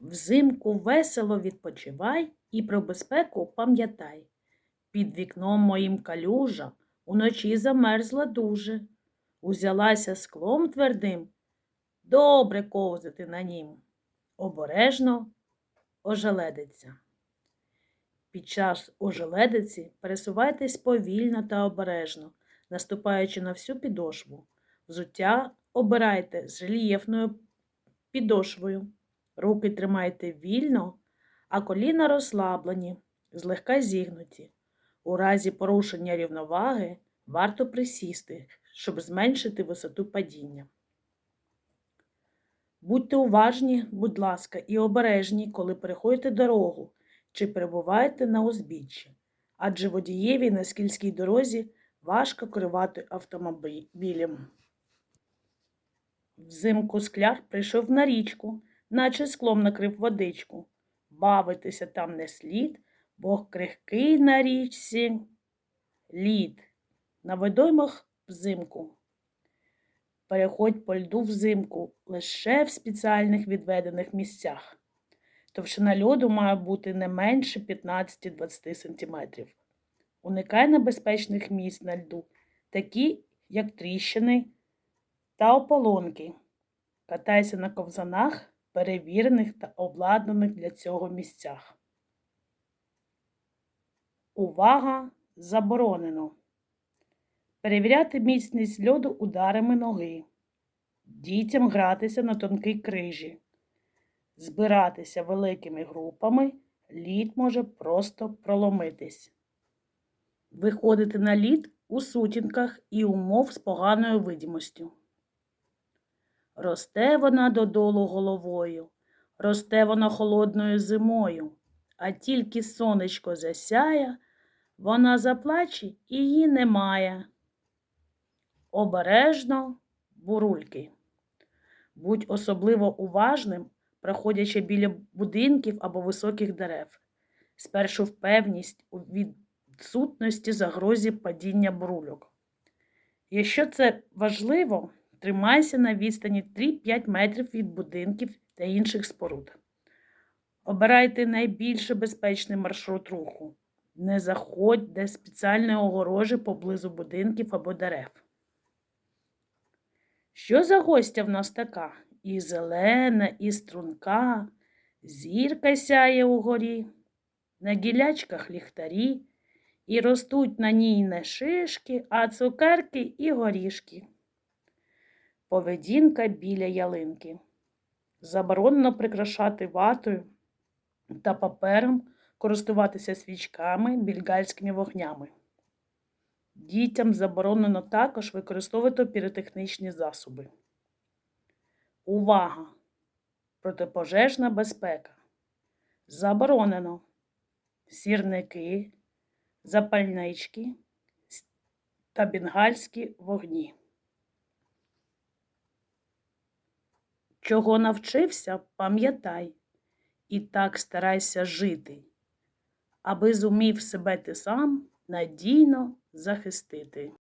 Взимку весело відпочивай і про безпеку пам'ятай. Під вікном моїм калюжа уночі замерзла дуже. Узялася склом твердим, добре ковзати на нім. Обережно ожеледиться. Під час ожеледиці пересувайтесь повільно та обережно, наступаючи на всю підошву. Взуття обирайте з рельєфною підошвою. Руки тримайте вільно, а коліна розслаблені, злегка зігнуті. У разі порушення рівноваги варто присісти, щоб зменшити висоту падіння. Будьте уважні, будь ласка, і обережні, коли переходите дорогу чи перебуваєте на узбіччі, адже водієві на скільській дорозі важко керувати автомобілем. Взимку скляр прийшов на річку, наче склом накрив водичку. Бавитися там не слід, бо крихкий на річці лід. На водоймах взимку. Переходь по льду взимку лише в спеціальних відведених місцях. Товщина льоду має бути не менше 15-20 см. Уникай небезпечних місць на льду, такі як тріщини та ополонки. Катайся на ковзанах, перевірених та обладнаних для цього місцях. Увага! Заборонено. Перевіряти міцність льоду ударами ноги. Дітям гратися на тонкій крижі. Збиратися великими групами лід може просто проломитись. Виходити на лід у сутінках і умов з поганою видимостю. Росте вона додолу головою, росте вона холодною зимою, а тільки сонечко засяє, вона заплаче і її немає. Обережно бурульки. Будь особливо уважним, проходячи біля будинків або високих дерев. Спершу впевність у відсутності загрозі падіння бурульок. Якщо це важливо, тримайся на відстані 3-5 метрів від будинків та інших споруд. Обирайте найбільш безпечний маршрут руху. Не заходь де спеціальні огорожі поблизу будинків або дерев. Що за гостя в нас така? І зелена, і струнка, зірка сяє угорі, на гілячках ліхтарі, і ростуть на ній не шишки, а цукерки і горішки. Поведінка біля ялинки. Заборонено прикрашати ватою та папером, користуватися свічками, більгальськими вогнями. Дітям заборонено також використовувати піротехнічні засоби. Увага! Протипожежна безпека. Заборонено сірники, запальнички та бенгальські вогні. Чого навчився, пам'ятай, і так старайся жити, аби зумів себе ти сам надійно захистити.